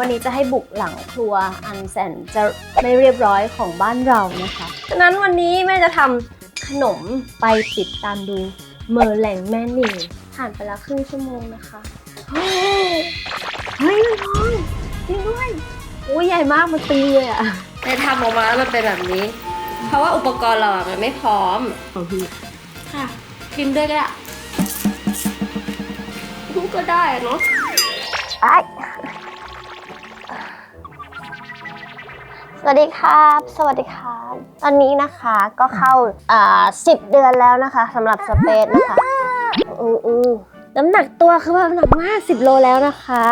วันนี้จะให้บุกหลังครัวอันแสนจะไม่เรียบร้อยของบ้านเรานะคะ ฉะนั้นวันนี้แม่จะทำขนมไปติดตามดูเมอร์แหลงแม่นิวผ่านไปแล้วครึ่งชั่วโมงนะคะ เฮ้ยเฮ้ยมันพองจริงด้วยอุ้ยใหญ่มากมันตีเลยอะในทำออกมาแล้วมันเป็นแบบนี้ เพราะว่าอุปกรณ์เราอะมันไม่พร้อมของพี่ค่ะพิมพ์ด้วยก็ได้พูดก็ได้อะเนาะไอ สวัสดีครับ สวัสดีครับตอนนี้นะคะก็เข้าอ่าสิบเดือนแล้วนะคะสำหรับสเปซนะคะอืออือน้ำหนักตัวคือแบบหนักมาก10โลแล้วนะคะ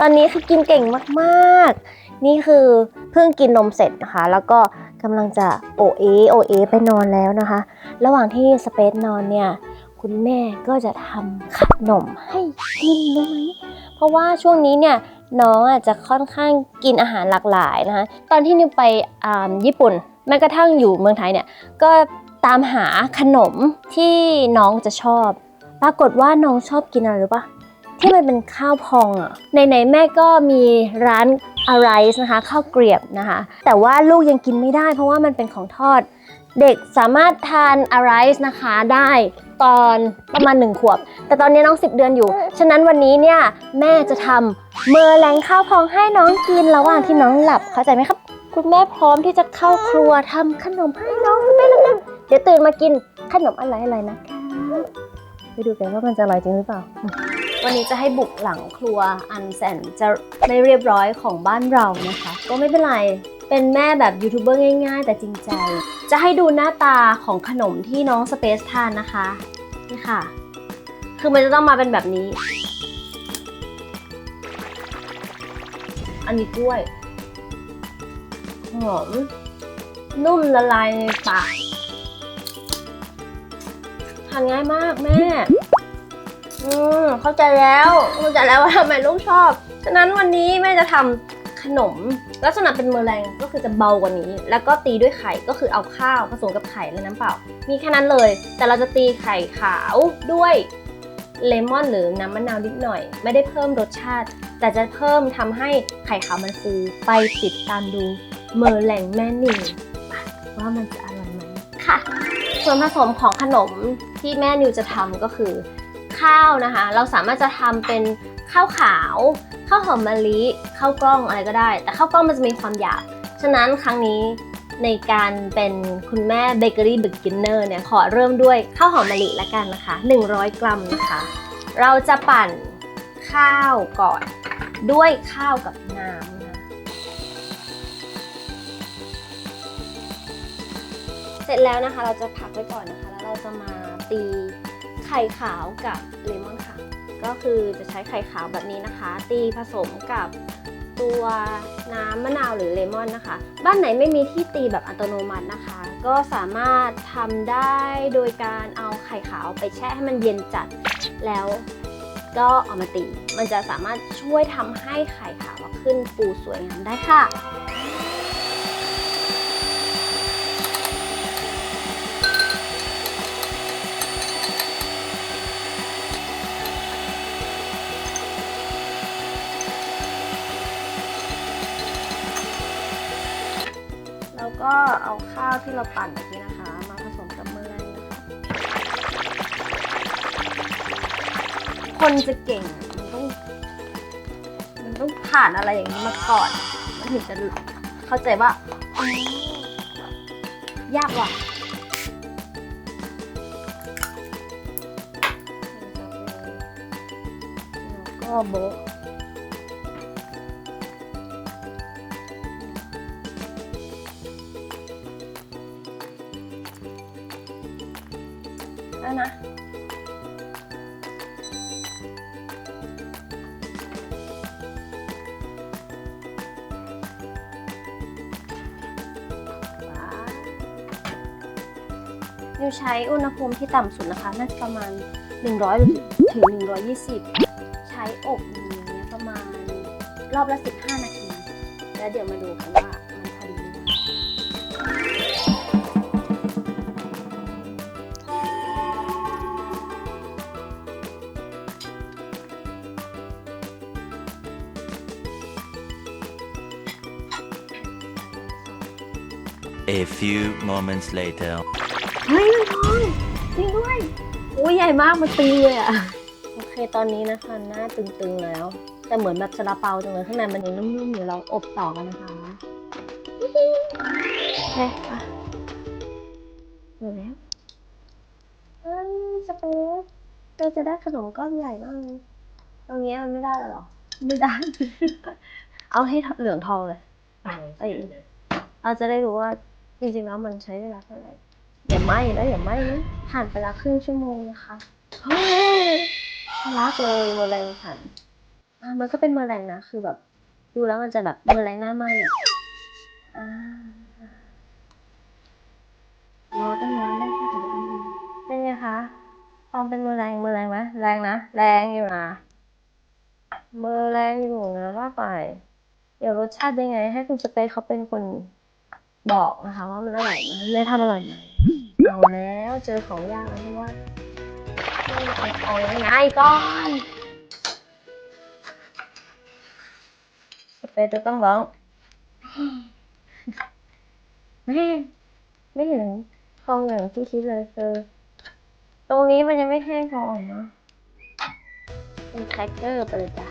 ตอนนี้คือกินเก่งมากๆ นี่คือเพิ่งกินนมเสร็จนะคะ แล้วก็กำลังจะโอเอโอเอไปนอนแล้วนะคะ ระหว่างที่สเปซนอนเนี่ย คุณแม่ก็จะทำขนมให้กินรู้ไหมเพราะว่าช่วงนี้เนี่ย น้องอาจจะค่อนข้างกินอาหารหลากหลายนะคะตอนที่นิวไปญี่ปุ่นแม้กระทั่งอยู่เมืองไทยเนี่ยก็ตามหาขนมที่น้องจะชอบ ปรากฏว่าน้องชอบกินอะไรรู้ปะที่มันเป็นข้าวพองอะ่ะไหนแม่ก็มีร้านอะไรนะคะข้าวเกรียบนะคะ แต่ว่าลูกยังกินไม่ได้เพราะว่ามันเป็นของทอด เด็กสามารถทานอะไรนะคะได้ตอนประมาณหนึ่งขวบ แต่ตอนนี้น้อง 10 เดือนอยู่ ฉะนั้นวันนี้เนี่ยแม่จะทำเมอแรงข้าวพองให้น้องกินระหว่างที่น้องหลับเข้าใจไหมครับ คุณแม่พร้อมที่จะเข้าครัวทำขนมให้น้องคุณแม่เร็วเดี๋ยวตื่นมากินขนมอะไรอะไรนะคะไปดูกันว่ามันจะอร่อยจริงหรือเปล่า วันนี้จะให้บุกหลังครัวอันแสนจะไม่เรียบร้อยของบ้านเรานะคะ ก็ไม่เป็นไร เป็นแม่แบบยูทูบเบอร์ง่ายๆ แต่จริงใจ จะให้ดูหน้าตาของขนมที่น้องสเปซทานนะคะ นี่ค่ะ คือมันจะต้องมาเป็นแบบนี้ อันนี้กล้วย หอม นุ่มละลายในปาก ทานง่ายมากแม่ อืมเข้าใจแล้ว เข้าใจแล้วว่าทำไมลูกชอบ ฉะนั้นวันนี้แม่จะทำ ขนม ลักษณะเป็นเมอแรงก็คือจะเบากว่านี้ แล้วก็ตีด้วยไข่ก็คือเอาข้าวผสมกับไข่และน้ำเปล่า มีแค่นั้นเลย แต่เราจะตีไข่ขาวด้วยเลมอนหรือน้ำมะนาวนิดหน่อย ไม่ได้เพิ่มรสชาติ แต่จะเพิ่มทำให้ไข่ขาวมันฟูไปติดตามดูเมอแรงแม่นิวว่ามันจะอร่อยไหมค่ะ ส่วนผสมของขนมที่แม่นิวจะทำก็คือ ข้าวนะคะ เราสามารถจะทำเป็นข้าวขาว ข้าวหอมมะลิข้าวกล้องอะไรก็ได้ แต่ข้าวกล้องมันจะมีความหยาบฉะนั้นครั้งนี้ในการเป็นคุณแม่เบเกอรี่บิ๊กกินเนอร์เนี่ยขอเริ่มด้วยข้าวหอมมะลิละกันนะคะ 100 กรัมนะคะ เราจะปั่นข้าวก่อนด้วยข้าวกับน้ำนะเสร็จแล้วนะคะเราจะพักไว้ก่อนนะคะ แล้วเราจะมาตีไข่ขาวกับเลมอนค่ะ ก็คือจะใช้ไข่ขาวแบบนี้นะคะ ตีผสมกับตัวน้ำมะนาวหรือเลมอนนะคะ บ้านไหนไม่มีที่ตีแบบอัตโนมัตินะคะ ก็สามารถทำได้โดยการเอาไข่ขาวไปแช่ให้มันเย็นจัด แล้วก็เอามาตี มันจะสามารถช่วยทำให้ไข่ขาวขึ้นฟูสวยงามได้ค่ะ แล้วก็เอาข้าวที่เราปั่นเมื่อกี้นะคะ มาผสมกับเมอแรงนะคะคนจะเก่งมันต้องมันต้องผ่านอะไรอย่างนี้มาก่อน มันถึงจะเข้าใจว่า ยากว่ะก็โบ ยูใช้อุณหภูมิที่ต่ำสุดนะคะ น่าจะประมาณ 100 ถึง 120 ใช้อบอย่างเงี้ประมาณรอบละ 15 นาที แล้วเดี๋ยวมาดูกันว่ามันพอดีไหม A few moments later เฮ้ยมันทองจริงด้วยโอ้ยใหญ่มากมันตีเลยอะโอเคตอนนี้นะคะหน้าตึงๆแล้ว แต่เหมือนแบบซาลาเปาจังเลยข้างในมันยังนุ่มๆอยู่เราอบต่อกันนะคะโอเคอะหมดแล้วเอ้ยสเปซเราจะได้ขนมก้อนใหญ่มากเลยตรงนี้มันไม่ได้เลยเหรอ ไม่ได้ เอาให้เหลืองทองเลย เอ้ยเราจะได้รู้ว่าจริงๆแล้วมันใช้เวลาเท่าไหร่อย่า ไหม้แล้วอย่าไหม้นะผ่านไปแล้วครึ่งชั่วโมงนะคะเฮ้ยรักเลยแมลงผ่านอะมันก็เป็นแมลงนะคือแบบ ดูแล้วมันจะแบบแมลงหน้าไหม้อะอ่ารอตั้งนานได้แค่ไหนเป็นไงคะลองเป็นแมลงแมลงไหมแรงนะแรงอยู่นะเมอแรงอยู่นะว่าไปเดี๋ยวรสชาติยังไง ให้คุณสเปซเขาเป็นคนบอกนะคะ ว่ามันอร่อยไหมได้ทำอร่อยไหม แล้วเจอของยากแล้วเพราะว่าเอาเอาง่ายๆก่อนสเปซจะต้องร้องแม่ไม่เห็นฟองอย่างที่คิดเลยคือตรงนี้มันยังไม่แห้งพอเนาะเป็นแครกเกอร์ไปเลยจ้ะ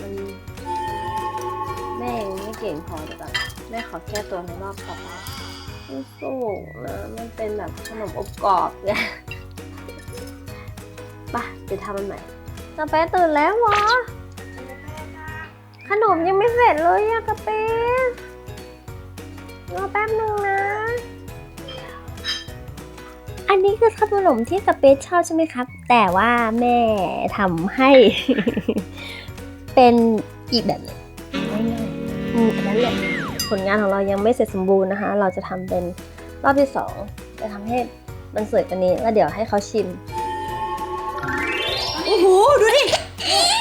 มันแม่ยังไม่เก่งพอดีกว่าแม่ขอแก้ตัวในรอบต่อ ไปสู้ๆนะ มันเป็นแบบขนมอบกรอบเนี่ยไปเดี๋ยวทำมันใหม่กาแฟตื่นแล้วเหรอ ขนมยังไม่เสร็จเลยอะกาแฟรอแป๊บนึงนะ อันนี้คือขนมที่สเปซชอบใช่ไหมครับ แต่ว่าแม่ทำให้ เป็นอีกแบบหนึงง่ายๆอืมอันนั้นแหละ ผลงานของเรายังไม่เสร็จสมบูรณ์นะคะ เราจะทำเป็นรอบที่สองจะทำให้มันสวยกว่านี้ แล้วเดี๋ยวให้เขาชิม โอ้โห ดูดิ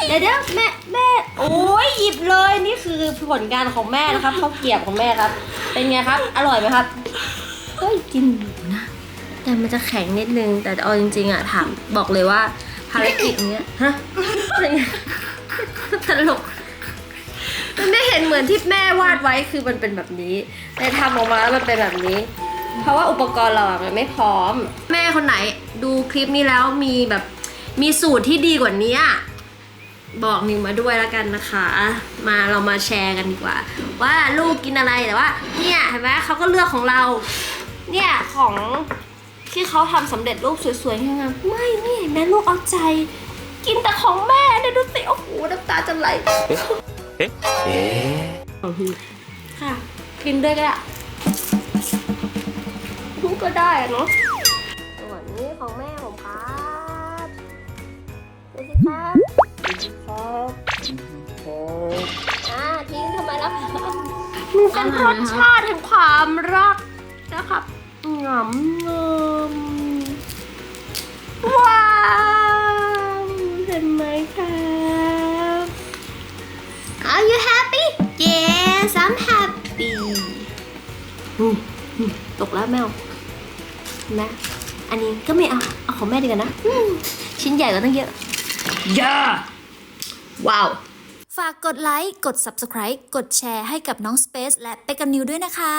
เดี๋ยวเดี๋ยวแม่แม่โอ้ยหยิบเลยนี่คือผลงานของแม่นะครับข้าวเกรียบของแม่ครับ เป็นไงครับ อร่อยไหมครับเฮ้ยกินอยู่นะ แต่มันจะแข็งนิดนึง แต่เอาจริงๆอะถามบอกเลยว่าภารกิจเนี้ยฮะอะไรเงี้ยตลก มันไม่เห็นเหมือนที่แม่วาดไว้คือมันเป็นแบบนี้แต่ทำออกมาแล้วมันเป็นแบบนี้ เพราะว่าอุปกรณ์เราอะมันไม่พร้อม แม่คนไหนดูคลิปนี้แล้วมีแบบมีสูตรที่ดีกว่านี้บอกนิวมาด้วยแล้วกันนะคะ มาเรามาแชร์กันดีกว่า ว่าลูกกินอะไรแต่ว่า เนี่ยเห็นไหมเขาก็เลือกของเรา เนี่ยของที่เขาทำสำเร็จรูปสวยๆงามๆไม่นี่เห็นไหมลูกเอาใจ กินแต่ของแม่เนี่ยดูสิโอ้โหน้ำตาจะไหล Eh? ค่ะ กินด้วยก็ได้พูดก็ได้อะเนาะส่วนนี้ของแม่ผมครับดูสิครับดูสิครับอ่าทิ้งทำไมล่ะครับมันเป็นรสชาติแห่งความรักนะครับงำงำว้าว ตกแล้วแมวนะ อันนี้ก็ไม่เอาเอาของแม่ดีกว่านะอืมชิ้นใหญ่กว่าตั้งเยอะย่าว้าว ฝากกดไลค์ กด Subscribe กดแชร์ให้กับน้อง Space และเป็กกันนิวด้วยนะคะ